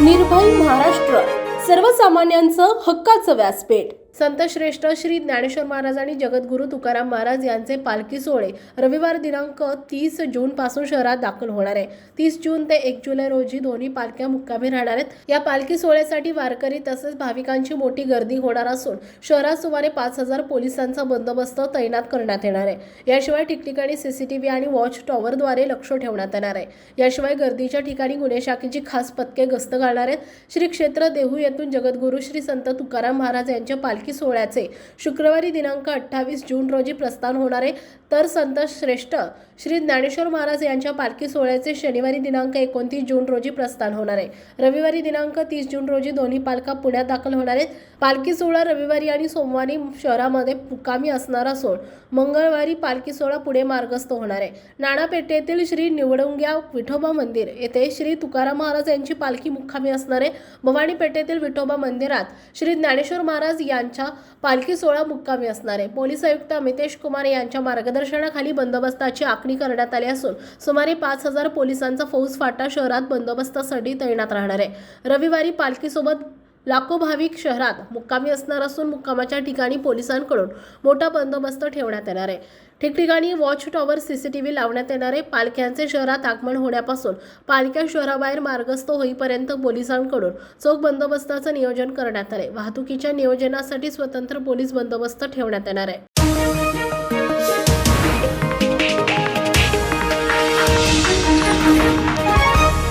निर्भय महाराष्ट्र. सर्वसामान्यांचं हक्काचं व्यासपीठ. संत श्रेष्ठ श्री ज्ञानेश्वर महाराज आणि जगद्गुरू तुकाराम महाराज यांचे पालखी सोहळे रविवार दिनांक तीस जून पासून शहरात दाखल होणार आहे. तीस जून ते एक जुलै रोजी दोन्ही पालख्या मुक्कामी राहणार आहेत. या पालखी सोहळ्यासाठी वारकरी तसेच भाविकांची मोठी गर्दी होणार असून शहरात सुमारे पाच हजार पोलिसांचा बंदोबस्त तैनात करण्यात येणार आहे. याशिवाय ठिकठिकाणी सीसीटीव्ही आणि वॉच टॉवरद्वारे लक्ष ठेवण्यात येणार आहे. याशिवाय गर्दीच्या ठिकाणी गुन्हे शाखेची खास पथके गस्त घालणार आहेत. श्री क्षेत्र देहू पुण्यातून जगद्गुरू श्री संत तुकाराम महाराज यांच्या पालखी सोहळ्याचे शुक्रवारी दिनांक अठ्ठावीस जून रोजी प्रस्थान होणार आहे. तर संत श्रेष्ठ श्री ज्ञानेश्वर महाराज यांच्या पालखी सोहळ्याचे शनिवारी दिनांक एकोणतीस जून रोजी प्रस्थान होणार आहे. रविवारी दिनांक तीस जून रोजी दोन्ही पालखा पुण्यात दाखल होणार आहेत. पालखी सोहळा रविवारी आणि सोमवारी शहरामध्ये मुकामी असणारा असून मंगळवारी पालखी सोहळा पुढे मार्गस्थ होणार आहे. नाणापेठेतील श्री निवडुंग्या विठोबा मंदिर येथे श्री तुकाराम महाराज यांची पालखी मुक्कामी असणार आहे. भवानी पेठेतील विठोबा मंदिरात श्री ज्ञानेश्वर महाराज यांच्या पालखी सोहळा मुक्कामी असणार आहे. पोलीस आयुक्त अमितेश कुमार यांच्या मार्गदर्शनाखाली बंदोबस्ताची आखणी करण्यात आली असून सुमारे पाच हजार पोलिसांचा फौज फाटा शहरात बंदोबस्तासाठी तैनात राहणार आहे. रविवारी पालखीसोबत लाखो भाविक शहरात मुक्कामी असणार असून मुक्कामाच्या ठिकाणी पोलिसांकडून मोठा बंदोबस्त ठेवण्यात येणार आहे. ठिकठिकाणी वॉच टॉवर सीसीटीव्ही लावण्यात येणार आहे. पालख्यांचे शहरात आगमन होण्यापासून पालख्या शहराबाहेर मार्गस्थ होईपर्यंत पोलिसांकडून चोख बंदोबस्ताचं नियोजन करण्यात आले वाहतुकीच्या नियोजनासाठी स्वतंत्र पोलीस बंदोबस्त ठेवण्यात येणार आहे.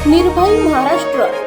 निर्भय महाराष्ट्र